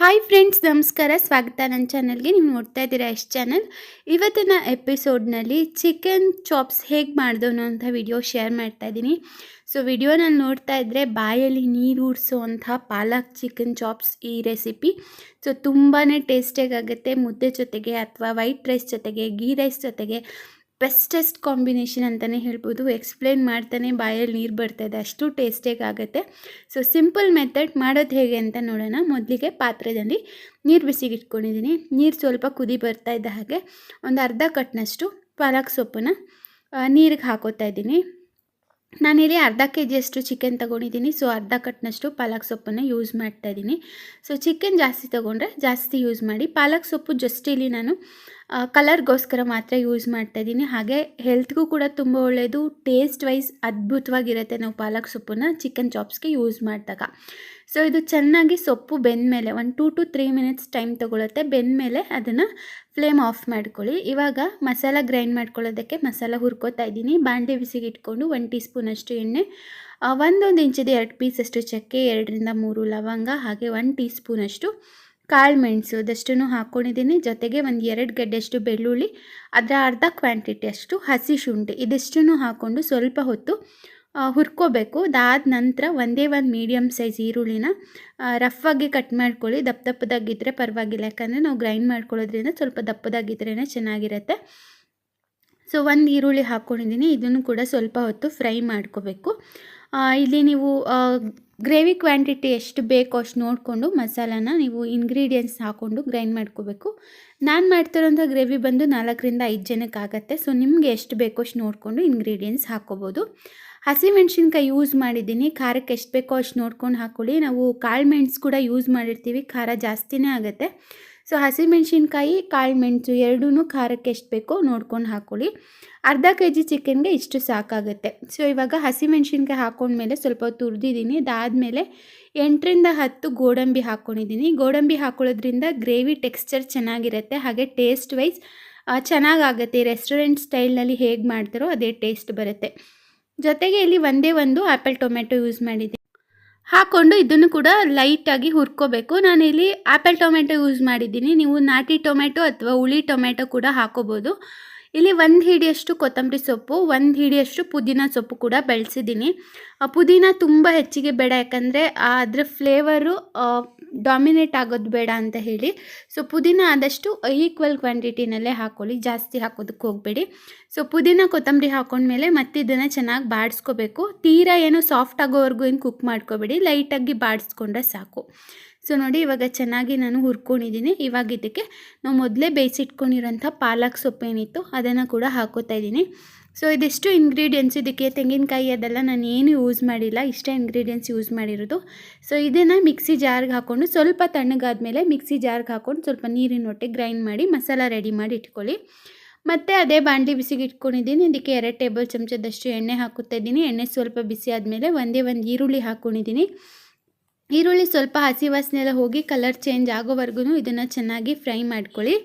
Hi friends ನಮಸ್ಕಾರ. ಸ್ವಾಗತ ನನ್ನ ಚಾನಲ್ಗೆ ನೀವು ನೋಡ್ತಾ ಇದ್ದೀರಾ ಎಷ್ಟು ಚಾನಲ್ ಇವತ್ತಿನ ಎಪಿಸೋಡ್ನಲ್ಲಿ ಚಿಕನ್ ಚಾಪ್ಸ್ ಹೇಗೆ ಮಾಡ್ದೋನು ಅಂತ ವಿಡಿಯೋ ಶೇರ್ ಮಾಡ್ತಾ ಇದ್ದೀನಿ. ಸೊ ವಿಡಿಯೋನಲ್ಲಿ ನೋಡ್ತಾ ಇದ್ದರೆ ಬಾಯಲ್ಲಿ ನೀರು ಉಡಿಸುವಂಥ ಪಾಲಕ್ ಚಿಕನ್ ಚಾಪ್ಸ್ ಈ ರೆಸಿಪಿ ಸೊ ತುಂಬಾ ಟೇಸ್ಟಿಯಾಗುತ್ತೆ ಮುದ್ದೆ ಜೊತೆಗೆ ಅಥವಾ ವೈಟ್ ರೈಸ್ ಜೊತೆಗೆ ಗೀ ರೈಸ್ ಜೊತೆಗೆ. ಬೆಸ್ಟೆಸ್ಟ್ ಕಾಂಬಿನೇಷನ್ ಅಂತಲೇ ಹೇಳ್ಬೋದು. ಎಕ್ಸ್ಪ್ಲೇನ್ ಮಾಡ್ತಾನೆ ಬಾಯಲ್ಲಿ ನೀರು ಬರ್ತಾಯಿದೆ ಅಷ್ಟು ಟೇಸ್ಟಿಯಾಗಿ ಆಗುತ್ತೆ ಸೊ, ಸಿಂಪಲ್ ಮೆಥಡ್ ಮಾಡೋದು ಹೇಗೆ ಅಂತ ನೋಡೋಣ. ಮೊದಲಿಗೆ ಪಾತ್ರೆಯಲ್ಲಿ ನೀರು ಬಿಸಿಗೆ ಇಟ್ಕೊಂಡಿದ್ದೀನಿ ನೀರು ಸ್ವಲ್ಪ ಕುದಿ ಬರ್ತಾ ಇದ್ದ ಹಾಗೆ ಒಂದು ಅರ್ಧ ಕಟ್ನಷ್ಟು ಪಾಲಕ್ ಸೊಪ್ಪನ್ನ ನೀರಿಗೆ ಹಾಕೋತಾ ಇದ್ದೀನಿ. ನಾನಿಲ್ಲಿ ಅರ್ಧ ಕೆ ಜಿಯಷ್ಟು ಚಿಕನ್ ತೊಗೊಂಡಿದ್ದೀನಿ. ಸೊ, ಅರ್ಧ ಕಟ್ನಷ್ಟು ಪಾಲಕ್ ಸೊಪ್ಪನ್ನು ಯೂಸ್ ಮಾಡ್ತಾ ಇದ್ದೀನಿ. ಸೊ, ಚಿಕನ್ ಜಾಸ್ತಿ ತೊಗೊಂಡ್ರೆ ಜಾಸ್ತಿ ಯೂಸ್ ಮಾಡಿ. ಪಾಲಕ್ ಸೊಪ್ಪು ಜಸ್ಟ್ ಇಲ್ಲಿ ನಾನು ಕಲರ್ಗೋಸ್ಕರ ಮಾತ್ರ ಯೂಸ್ ಮಾಡ್ತಾ ಇದ್ದೀನಿ ಹಾಗೆ ಹೆಲ್ತ್ಗೂ ಕೂಡ ತುಂಬ ಒಳ್ಳೆಯದು ಟೇಸ್ಟ್ ವೈಸ್ ಅದ್ಭುತವಾಗಿರುತ್ತೆ ನಾವು ಪಾಲಕ್ ಸೊಪ್ಪನ್ನು ಚಿಕನ್ ಚಾಪ್ಸ್ಗೆ ಯೂಸ್ ಮಾಡಿದಾಗ. ಸೊ, ಇದು ಚೆನ್ನಾಗಿ ಸೊಪ್ಪು ಬೆಂದಮೇಲೆ ಒಂದು two to three minutes time ತೊಗೊಳುತ್ತೆ. ಬೆಂದಮೇಲೆ ಅದನ್ನು ಫ್ಲೇಮ್ ಆಫ್ ಮಾಡ್ಕೊಳ್ಳಿ. ಇವಾಗ ಮಸಾಲ ಗ್ರೈಂಡ್ ಮಾಡ್ಕೊಳ್ಳೋದಕ್ಕೆ ಮಸಾಲ ಹುರ್ಕೋತಾ ಇದ್ದೀನಿ. ಬಾಂಡೆ ಬಿಸಿಗೆ ಇಟ್ಕೊಂಡು ಒನ್ ಟೀ ಸ್ಪೂನಷ್ಟು ಎಣ್ಣೆ ಒಂದೊಂದು ಇಂಚಿದ ಎರಡು ಪೀಸಷ್ಟು ಚಕ್ಕೆ, ಎರಡರಿಂದ ಮೂರು ಲವಂಗ, ಹಾಗೆ ಒನ್ ಟೀ ಸ್ಪೂನಷ್ಟು ಕಾಳು ಮೆಣಸು ಹಾಕೊಂಡಿದ್ದೀನಿ. ಹಾಕ್ಕೊಂಡಿದ್ದೀನಿ ಜೊತೆಗೆ ಒಂದು ಎರಡು ಗಡ್ಡೆಯಷ್ಟು ಬೆಳ್ಳುಳ್ಳಿ, ಅದರ ಅರ್ಧ ಕ್ವಾಂಟಿಟಿಯಷ್ಟು ಹಸಿ ಶುಂಠಿ ಇದಿಷ್ಟನ್ನು ಹಾಕ್ಕೊಂಡು ಸ್ವಲ್ಪ ಹೊತ್ತು ಹುರ್ಕೋಬೇಕು. ಅದಾದ ನಂತರ ಒಂದೇ ಒಂದು ಮೀಡಿಯಮ್ ಸೈಜ್ ಈರುಳ್ಳಿನ ರಫಾಗಿ ಕಟ್ ಮಾಡ್ಕೊಳ್ಳಿ. ದಪ್ಪ ದಪ್ಪದಾಗಿದ್ದರೆ ಪರವಾಗಿಲ್ಲ. ಯಾಕಂದರೆ ನಾವು ಗ್ರೈಂಡ್ ಮಾಡ್ಕೊಳ್ಳೋದ್ರಿಂದ ಸ್ವಲ್ಪ ದಪ್ಪದಾಗಿದ್ರೇ ಚೆನ್ನಾಗಿರುತ್ತೆ. ಸೊ ಒಂದು ಈರುಳ್ಳಿ ಹಾಕ್ಕೊಂಡಿದ್ದೀನಿ ಇದನ್ನು ಕೂಡ ಸ್ವಲ್ಪ ಹೊತ್ತು ಫ್ರೈ ಮಾಡ್ಕೋಬೇಕು. ಇಲ್ಲಿ ನೀವು ಗ್ರೇವಿ ಕ್ವಾಂಟಿಟಿ ಎಷ್ಟು ಬೇಕೋ ಅಷ್ಟು ನೋಡಿಕೊಂಡು ಮಸಾಲಾನ ನೀವು ಇಂಗ್ರೀಡಿಯೆಂಟ್ಸ್ ಹಾಕ್ಕೊಂಡು ಗ್ರೈಂಡ್ ಮಾಡ್ಕೋಬೇಕು. ನಾನು ಮಾಡ್ತಿರೋಂಥ ಗ್ರೇವಿ ಬಂದು ನಾಲ್ಕರಿಂದ ಐದು ಜನಕ್ಕೆ ಆಗುತ್ತೆ. ಸೊ ನಿಮಗೆ ಎಷ್ಟು ಬೇಕೋ ಅಷ್ಟು ನೋಡಿಕೊಂಡು ಇಂಗ್ರೀಡಿಯೆಂಟ್ಸ್ ಹಾಕ್ಕೋಬೋದು. ಹಸಿಮೆಣ್ಸಿನ್ಕಾಯಿ ಯೂಸ್ ಮಾಡಿದ್ದೀನಿ. ಖಾರಕ್ಕೆ ಎಷ್ಟು ಬೇಕೋ ಅಷ್ಟು ನೋಡ್ಕೊಂಡು ಹಾಕ್ಕೊಳ್ಳಿ ನಾವು ಕಾಳು ಮೆಣಸು ಕೂಡ ಯೂಸ್ ಮಾಡಿರ್ತೀವಿ. ಖಾರ ಜಾಸ್ತಿನೇ ಆಗುತ್ತೆ. ಸೊ ಹಸಿಮೆಣ್ಸಿನ್ಕಾಯಿ ಕಾಳು ಮೆಣಸು ಎರಡೂ ಖಾರಕ್ಕೆ ಎಷ್ಟು ಬೇಕೋ ನೋಡ್ಕೊಂಡು ಹಾಕ್ಕೊಳ್ಳಿ ಅರ್ಧ ಕೆ ಜಿ ಚಿಕನ್ಗೆ ಇಷ್ಟು ಸಾಕಾಗುತ್ತೆ. ಸೊ ಇವಾಗ ಹಸಿಮೆಣ್ಸಿನ್ಕಾಯಿ ಹಾಕೊಂಡ್ಮೇಲೆ ಸ್ವಲ್ಪ ತುರಿದಿದ್ದೀನಿ ಅದಾದಮೇಲೆ ಎಂಟರಿಂದ ಹತ್ತು ಗೋಡಂಬಿ ಹಾಕ್ಕೊಂಡಿದ್ದೀನಿ ಗೋಡಂಬಿ ಹಾಕೊಳ್ಳೋದ್ರಿಂದ ಗ್ರೇವಿ ಟೆಕ್ಸ್ಚರ್ ಚೆನ್ನಾಗಿರುತ್ತೆ. ಹಾಗೆ ಟೇಸ್ಟ್ ವೈಸ್ ಚೆನ್ನಾಗಾಗುತ್ತೆ. ರೆಸ್ಟೋರೆಂಟ್ ಸ್ಟೈಲ್ನಲ್ಲಿ ಹೇಗೆ ಮಾಡ್ತಾರೋ ಅದೇ ಟೇಸ್ಟ್ ಬರುತ್ತೆ. ಜೊತೆಗೆ ಇಲ್ಲಿ ಒಂದೇ ಒಂದು ಆ್ಯಪಲ್ ಟೊಮೆಟೊ ಯೂಸ್ ಮಾಡಿದ್ದೀನಿ. ಹಾಕ್ಕೊಂಡು ಇದನ್ನು ಕೂಡ ಲೈಟಾಗಿ ಹುರ್ಕೋಬೇಕು. ನಾನಿಲ್ಲಿ ಆ್ಯಪಲ್ ಟೊಮೆಟೊ ಯೂಸ್ ಮಾಡಿದ್ದೀನಿ. ನೀವು ನಾಟಿ ಟೊಮೆಟೊ ಅಥವಾ ಹುಳಿ ಟೊಮೆಟೊ ಕೂಡ ಹಾಕೋಬೋದು. ಇಲ್ಲಿ ಒಂದು ಹಿಡಿಯಷ್ಟು ಕೊತ್ತಂಬರಿ ಸೊಪ್ಪು, ಒಂದು ಹಿಡಿಯಷ್ಟು ಪುದೀನ ಸೊಪ್ಪು ಕೂಡ ಬೆಳೆಸಿದ್ದೀನಿ. ಪುದೀನ ತುಂಬ ಹೆಚ್ಚಿಗೆ ಬೇಡ, ಯಾಕಂದರೆ ಅದರ ಫ್ಲೇವರು ಡಾಮಿನೇಟ್ ಆಗೋದು ಬೇಡ ಅಂತ ಹೇಳಿ. ಸೊ ಪುದೀನ ಆದಷ್ಟು ಈಕ್ವಲ್ ಕ್ವಾಂಟಿಟಿನಲ್ಲೇ ಹಾಕ್ಕೊಳ್ಳಿ ಜಾಸ್ತಿ ಹಾಕೋದಕ್ಕೆ ಹೋಗಬೇಡಿ. ಸೊ ಪುದೀನ ಕೊತ್ತಂಬರಿ ಹಾಕೊಂಡ್ಮೇಲೆ ಮತ್ತೆ ಇದನ್ನು ಚೆನ್ನಾಗಿ ಬಾಡಿಸ್ಕೋಬೇಕು. ತೀರಾ ಏನು ಸಾಫ್ಟ್ ಆಗೋವರೆಗೂ ಏನು ಕುಕ್ ಮಾಡ್ಕೋಬೇಡಿ ಲೈಟಾಗಿ ಬಾಡಿಸ್ಕೊಂಡ್ರೆ ಸಾಕು. ಸೊ ನೋಡಿ, ಇವಾಗ ಚೆನ್ನಾಗಿ ನಾನು ಹುರ್ಕೊಂಡಿದ್ದೀನಿ. ಇವಾಗ ಇದಕ್ಕೆ ನಾವು ಮೊದಲೇ ಬೇಯಿಸಿಟ್ಕೊಂಡಿರೋಂಥ ಪಾಲಕ್ ಸೊಪ್ಪೇನಿತ್ತು ಅದನ್ನು ಕೂಡ ಹಾಕೋತಾ ಇದ್ದೀನಿ. ಸೊ ಇದೆಷ್ಟು ಇಂಗ್ರೀಡಿಯೆಂಟ್ಸ್ ಇದಕ್ಕೆ. ತೆಂಗಿನಕಾಯಿ ಅದೆಲ್ಲ ನಾನು ಏನು ಯೂಸ್ ಮಾಡಿಲ್ಲ. ಇಷ್ಟೇ ಇಂಗ್ರೀಡಿಯೆಂಟ್ಸ್ ಯೂಸ್ ಮಾಡಿರೋದು. ಸೊ ಇದನ್ನು ಮಿಕ್ಸಿ ಜಾರ್ಗೆ ಹಾಕ್ಕೊಂಡು ಸ್ವಲ್ಪ ತಣ್ಣಗಾದ್ಮೇಲೆ ಮಿಕ್ಸಿ ಜಾರ್ಗೆ ಹಾಕ್ಕೊಂಡು ಸ್ವಲ್ಪ ನೀರಿನ ಒಟ್ಟೆ ಗ್ರೈಂಡ್ ಮಾಡಿ, ಮಸಾಲ ರೆಡಿ ಮಾಡಿ ಇಟ್ಕೊಳ್ಳಿ. ಮತ್ತು ಅದೇ ಬಾಣಲಿ ಬಿಸಿಗೆ ಇಟ್ಕೊಂಡಿದ್ದೀನಿ ಇದಕ್ಕೆ ಎರಡು ಟೇಬಲ್ ಚಮಚದಷ್ಟು ಎಣ್ಣೆ ಹಾಕುತ್ತಾ ಇದ್ದೀನಿ. ಎಣ್ಣೆ ಸ್ವಲ್ಪ ಬಿಸಿ ಆದಮೇಲೆ ಒಂದೇ ಒಂದು ಈರುಳ್ಳಿ ಹಾಕ್ಕೊಂಡಿದ್ದೀನಿ ಈರುಳ್ಳಿ ಸ್ವಲ್ಪ ಹಸಿ ವಾಸನೆಲ್ಲ ಹೋಗಿ ಕಲರ್ ಚೇಂಜ್ ಆಗೋವರೆಗೂ ಇದನ್ನು ಚೆನ್ನಾಗಿ ಫ್ರೈ ಮಾಡ್ಕೊಳ್ಳಿ.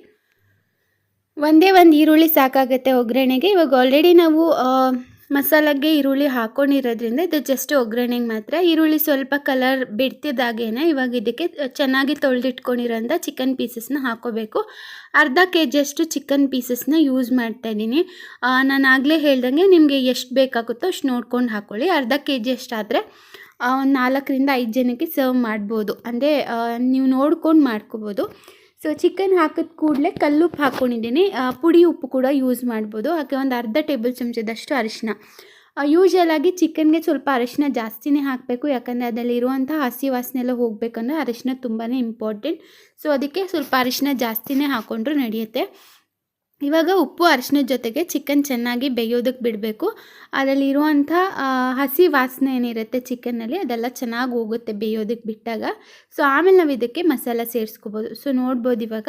ಒಂದೇ ಒಂದು ಈರುಳ್ಳಿ ಸಾಕಾಗುತ್ತೆ ಒಗ್ಗರಣೆಗೆ. ಇವಾಗ ಆಲ್ರೆಡಿ ನಾವು ಮಸಾಲಾಗೆ ಈರುಳ್ಳಿ ಹಾಕ್ಕೊಂಡಿರೋದ್ರಿಂದ ಇದು ಜಸ್ಟ್ ಒಗ್ಗರಣೆಗೆ ಮಾತ್ರ. ಈರುಳ್ಳಿ ಸ್ವಲ್ಪ ಕಲರ್ ಬಿಡ್ತಿದ್ದಾಗೇನೆ ಇವಾಗ ಇದಕ್ಕೆ ಚೆನ್ನಾಗಿ ತೊಳೆದಿಟ್ಕೊಂಡಿರೋಂಥ ಚಿಕನ್ ಪೀಸಸ್ನ ಹಾಕೋಬೇಕು. ಅರ್ಧ ಕೆ ಜಿಯಷ್ಟು ಚಿಕನ್ ಪೀಸಸ್ನ ಯೂಸ್ ಮಾಡ್ತಾ ಇದ್ದೀನಿ. ನಾನು ಆಗಲೇ ಹೇಳ್ದಂಗೆ ನಿಮಗೆ ಎಷ್ಟು ಬೇಕಾಗುತ್ತೋ ಅಷ್ಟು ನೋಡ್ಕೊಂಡು ಹಾಕ್ಕೊಳ್ಳಿ ಅರ್ಧ ಕೆ ಜಿ ಅಷ್ಟಾದರೆ ಒಂದು ನಾಲ್ಕರಿಂದ ಐದು ಜನಕ್ಕೆ ಸರ್ವ್ ಮಾಡ್ಬೋದು. ಅಂದರೆ ನೀವು ನೋಡ್ಕೊಂಡು ಮಾಡ್ಕೋಬೋದು. ಸೊ ಚಿಕನ್ ಹಾಕಿದ ಕೂಡಲೇ ಕಲ್ಲುಪ್ಪು ಹಾಕ್ಕೊಂಡಿದ್ದೀನಿ ಪುಡಿ ಉಪ್ಪು ಕೂಡ ಯೂಸ್ ಮಾಡ್ಬೋದು. ಹಾಗೆ ಒಂದು ಅರ್ಧ ಟೇಬಲ್ ಚಮಚದಷ್ಟು ಅರಿಶಿನ ಯೂಶಲಾಗಿ ಚಿಕನ್ಗೆ ಸ್ವಲ್ಪ ಅರಿಶಿನ ಜಾಸ್ತಿನೇ ಹಾಕಬೇಕು. ಯಾಕಂದರೆ ಅದರಲ್ಲಿ ಇರುವಂಥ ಹಸಿ ವಾಸನೆ ಎಲ್ಲ ಹೋಗಬೇಕಂದ್ರೆ ಅರಿಶಿನ ತುಂಬಾ ಇಂಪಾರ್ಟೆಂಟ್ ಸೊ ಅದಕ್ಕೆ ಸ್ವಲ್ಪ ಅರಿಶಿನ ಜಾಸ್ತಿನೇ ಹಾಕ್ಕೊಂಡ್ರೂ ನಡೆಯುತ್ತೆ. ಇವಾಗ ಉಪ್ಪು ಅರಿಶಿನದ ಜೊತೆಗೆ ಚಿಕನ್ ಚೆನ್ನಾಗಿ ಬೇಯೋದಕ್ಕೆ ಬಿಡಬೇಕು. ಅದರಲ್ಲಿರುವಂಥ ಹಸಿ ವಾಸನೆ ಏನಿರುತ್ತೆ ಚಿಕನ್ನಲ್ಲಿ ಅದೆಲ್ಲ ಚೆನ್ನಾಗಿ ಹೋಗುತ್ತೆ ಬೇಯೋದಕ್ಕೆ ಬಿಟ್ಟಾಗ. ಸೊ, ಆಮೇಲೆ ನಾವು ಇದಕ್ಕೆ ಮಸಾಲ ಸೇರಿಸ್ಕೋಬೋದು. ಸೊ, ನೋಡ್ಬೋದು ಇವಾಗ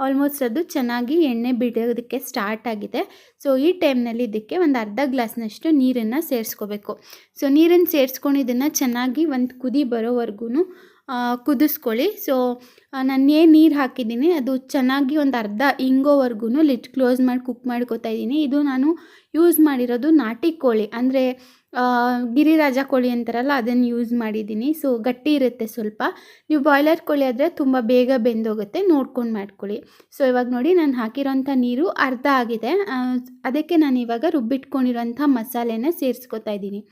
ಆಲ್ಮೋಸ್ಟ್ ಅದು ಚೆನ್ನಾಗಿ ಎಣ್ಣೆ ಬಿಡೋದಕ್ಕೆ ಸ್ಟಾರ್ಟ್ ಆಗಿದೆ. ಸೊ, ಈ ಟೈಮ್ನಲ್ಲಿ ಇದಕ್ಕೆ ಒಂದು ಅರ್ಧ ಗ್ಲಾಸ್ನಷ್ಟು ನೀರನ್ನು ಸೇರಿಸ್ಕೋಬೇಕು. ಸೊ, ನೀರನ್ನು ಸೇರಿಸ್ಕೊಂಡು ಇದನ್ನು ಚೆನ್ನಾಗಿ ಒಂದು ಕುದಿ ಬರೋವರೆಗೂ ಕುದಿಸ್ಕೊಳ್ಳಿ. ಸೊ ನಾನು ಏನು ನೀರು ಹಾಕಿದ್ದೀನಿ, ಅದು ಚೆನ್ನಾಗಿ ಒಂದು ಅರ್ಧ ಹಿಂಗೋವರೆಗೂ ಲಿಟ್ ಕ್ಲೋಸ್ ಮಾಡಿ ಕುಕ್ ಮಾಡ್ಕೊತಾ ಇದ್ದೀನಿ. ಇದು ನಾನು ಯೂಸ್ ಮಾಡಿರೋದು ನಾಟಿ ಕೋಳಿ. ಅಂದರೆ ಗಿರಿರಾಜ ಕೋಳಿ ಅಂತಾರಲ್ಲ ಅದನ್ನು ಯೂಸ್ ಮಾಡಿದ್ದೀನಿ. ಸೊ ಗಟ್ಟಿ ಇರುತ್ತೆ ಸ್ವಲ್ಪ. ನೀವು ಬಾಯ್ಲರ್ ಕೋಳಿ ಆದರೆ ತುಂಬ ಬೇಗ ಬೆಂದೋಗುತ್ತೆ, ನೋಡ್ಕೊಂಡು ಮಾಡ್ಕೊಳ್ಳಿ. ಸೊ ಇವಾಗ ನೋಡಿ ನಾನು ಹಾಕಿರೋಂಥ ನೀರು ಅರ್ಧ ಆಗಿದೆ. ಅದಕ್ಕೆ ನಾನು ಇವಾಗ ರುಬ್ಬಿಟ್ಕೊಂಡಿರೋಂಥ ಮಸಾಲೆನ ಸೇರಿಸ್ಕೊತಾ ಇದ್ದೀನಿ.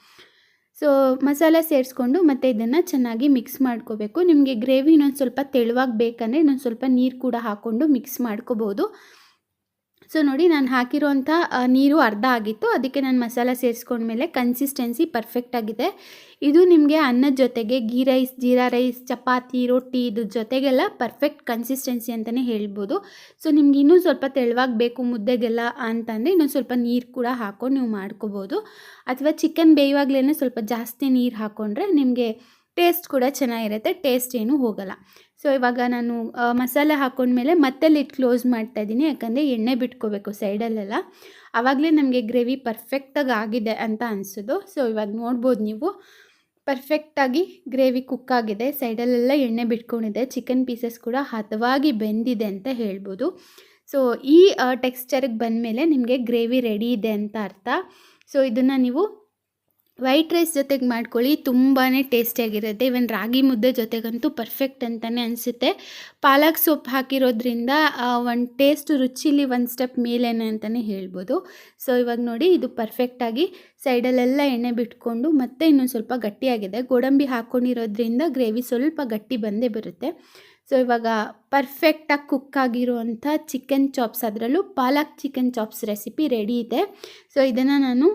ಸೊ ಮಸಾಲ ಸೇರಿಸ್ಕೊಂಡು ಮತ್ತು ಇದನ್ನು ಚೆನ್ನಾಗಿ ಮಿಕ್ಸ್ ಮಾಡ್ಕೋಬೇಕು. ನಿಮಗೆ ಗ್ರೇವಿ ಇನ್ನೊಂದು ಸ್ವಲ್ಪ ತೆಳುವಾಗಿ ಬೇಕಂದರೆ ಇನ್ನೊಂದು ಸ್ವಲ್ಪ ನೀರು ಕೂಡ ಹಾಕ್ಕೊಂಡು ಮಿಕ್ಸ್ ಮಾಡ್ಕೋಬೋದು. ಸೊ ನೋಡಿ ನಾನು ಹಾಕಿರೋಂಥ ನೀರು ಅರ್ಧ ಆಗಿತ್ತು. ಅದಕ್ಕೆ ನಾನು ಮಸಾಲ ಸೇರಿಸ್ಕೊಂಡ್ಮೇಲೆ ಕನ್ಸಿಸ್ಟೆನ್ಸಿ ಪರ್ಫೆಕ್ಟ್ ಆಗಿದೆ. ಇದು ನಿಮಗೆ ಅನ್ನದ ಜೊತೆಗೆ ಗೀ ರೈಸ್, ಜೀರಾ ರೈಸ್, ಚಪಾತಿ, ರೊಟ್ಟಿ ಇದ್ರ ಜೊತೆಗೆಲ್ಲ ಪರ್ಫೆಕ್ಟ್ ಕನ್ಸಿಸ್ಟೆನ್ಸಿ ಅಂತಲೇ ಹೇಳ್ಬೋದು. ಸೊ ನಿಮ್ಗೆ ಇನ್ನೂ ಸ್ವಲ್ಪ ತೆಳುವಾಗಿ ಬೇಕು ಮುದ್ದೆಗೆಲ್ಲ ಅಂತಂದರೆ ಇನ್ನೊಂದು ಸ್ವಲ್ಪ ನೀರು ಕೂಡ ಹಾಕೊಂಡು ನೀವು ಮಾಡ್ಕೋಬೋದು. ಅಥವಾ ಚಿಕನ್ ಬೇಯುವಾಗಲೇ ಸ್ವಲ್ಪ ಜಾಸ್ತಿ ನೀರು ಹಾಕ್ಕೊಂಡ್ರೆ ನಿಮಗೆ ಟೇಸ್ಟ್ ಕೂಡ ಚೆನ್ನಾಗಿರುತ್ತೆ, ಟೇಸ್ಟ್ ಏನೂ ಹೋಗಲ್ಲ. ಸೊ ಇವಾಗ ನಾನು ಮಸಾಲೆ ಹಾಕೊಂಡ್ಮೇಲೆ ಮತ್ತೆ ಲಿಟ್ ಕ್ಲೋಸ್ ಮಾಡ್ತಾ ಇದ್ದೀನಿ, ಯಾಕಂದರೆ ಎಣ್ಣೆ ಬಿಟ್ಕೋಬೇಕು ಸೈಡಲ್ಲೆಲ್ಲ ಆವಾಗಲೇ ನಮಗೆ ಗ್ರೇವಿ ಪರ್ಫೆಕ್ಟಾಗಿ ಆಗಿದೆ ಅಂತ ಅನಿಸೋದು. ಸೊ ಇವಾಗ ನೋಡ್ಬೋದು ನೀವು. ಪರ್ಫೆಕ್ಟಾಗಿ ಗ್ರೇವಿ ಕುಕ್ ಆಗಿದೆ ಸೈಡಲ್ಲೆಲ್ಲ ಎಣ್ಣೆ ಬಿಟ್ಕೊಂಡಿದೆ ಚಿಕನ್ ಪೀಸಸ್ ಕೂಡ ಹದವಾಗಿ ಬೆಂದಿದೆ ಅಂತ ಹೇಳ್ಬೋದು. ಸೊ ಈ ಟೆಕ್ಸ್ಚರಿಗೆ ಬಂದಮೇಲೆ ನಿಮಗೆ ಗ್ರೇವಿ ರೆಡಿ ಇದೆ ಅಂತ ಅರ್ಥ. ಸೊ ಇದನ್ನು ನೀವು ವೈಟ್ ರೈಸ್ ಜೊತೆಗೆ ಮಾಡ್ಕೊಳ್ಳಿ ತುಂಬಾ ಟೇಸ್ಟಿಯಾಗಿರುತ್ತೆ. ಇವನ್ ರಾಗಿ ಮುದ್ದೆ ಜೊತೆಗಂತೂ ಪರ್ಫೆಕ್ಟ್ ಅಂತಲೇ ಅನಿಸುತ್ತೆ. ಪಾಲಕ್ ಸೊಪ್ಪು ಹಾಕಿರೋದ್ರಿಂದ ಒಂದು ಟೇಸ್ಟ್ ರುಚಿಲಿ ಒಂದು ಸ್ಟೆಪ್ ಮೇಲೇನೆ ಅಂತಲೇ ಹೇಳ್ಬೋದು. ಸೊ ಇವಾಗ ನೋಡಿ, ಇದು ಪರ್ಫೆಕ್ಟಾಗಿ ಸೈಡಲ್ಲೆಲ್ಲ ಎಣ್ಣೆ ಬಿಟ್ಕೊಂಡು, ಮತ್ತೆ ಇನ್ನೊಂದು ಸ್ವಲ್ಪ ಗಟ್ಟಿಯಾಗಿದೆ. ಗೋಡಂಬಿ ಹಾಕ್ಕೊಂಡಿರೋದ್ರಿಂದ ಗ್ರೇವಿ ಸ್ವಲ್ಪ ಗಟ್ಟಿ ಬಂದೇ ಬರುತ್ತೆ. ಸೊ, ಇವಾಗ ಪರ್ಫೆಕ್ಟಾಗಿ ಕುಕ್ ಆಗಿರುವಂಥ ಚಿಕನ್ ಚಾಪ್ಸ್ ಅದರಲ್ಲೂ palak chicken chops recipe ready ಇದೆ. ಸೊ ಇದನ್ನು ನಾನು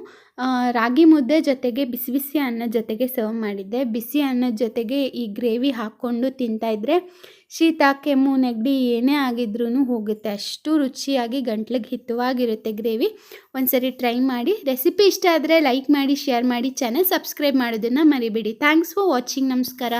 ರಾಗಿ ಮುದ್ದೆ ಜೊತೆಗೆ ಬಿಸಿ ಬಿಸಿ ಅನ್ನ ಜೊತೆಗೆ ಸರ್ವ್ ಮಾಡಿದ್ದೆ. ಬಿಸಿ ಅನ್ನದ ಜೊತೆಗೆ ಈ ಗ್ರೇವಿ ಹಾಕ್ಕೊಂಡು ತಿಂತಾಯಿದ್ರೆ ಶೀತ, ಕೆಮ್ಮು, ನೆಗಡಿ ಏನೇ ಆಗಿದ್ರೂ ಹೋಗುತ್ತೆ. ಅಷ್ಟು ರುಚಿಯಾಗಿ, ಗಂಟ್ಲಿಗೆ ಹಿತವಾಗಿರುತ್ತೆ ಗ್ರೇವಿ ಒಂದ್ಸರಿ ಟ್ರೈ ಮಾಡಿ. ರೆಸಿಪಿ ಇಷ್ಟ ಆದರೆ ಲೈಕ್ ಮಾಡಿ ಶೇರ್ ಮಾಡಿ. ಚಾನಲ್ ಸಬ್ಸ್ಕ್ರೈಬ್ ಮಾಡೋದನ್ನು ಮರಿಬೇಡಿ. ಥ್ಯಾಂಕ್ಸ್ ಫಾರ್ ವಾಚಿಂಗ್ ನಮಸ್ಕಾರ.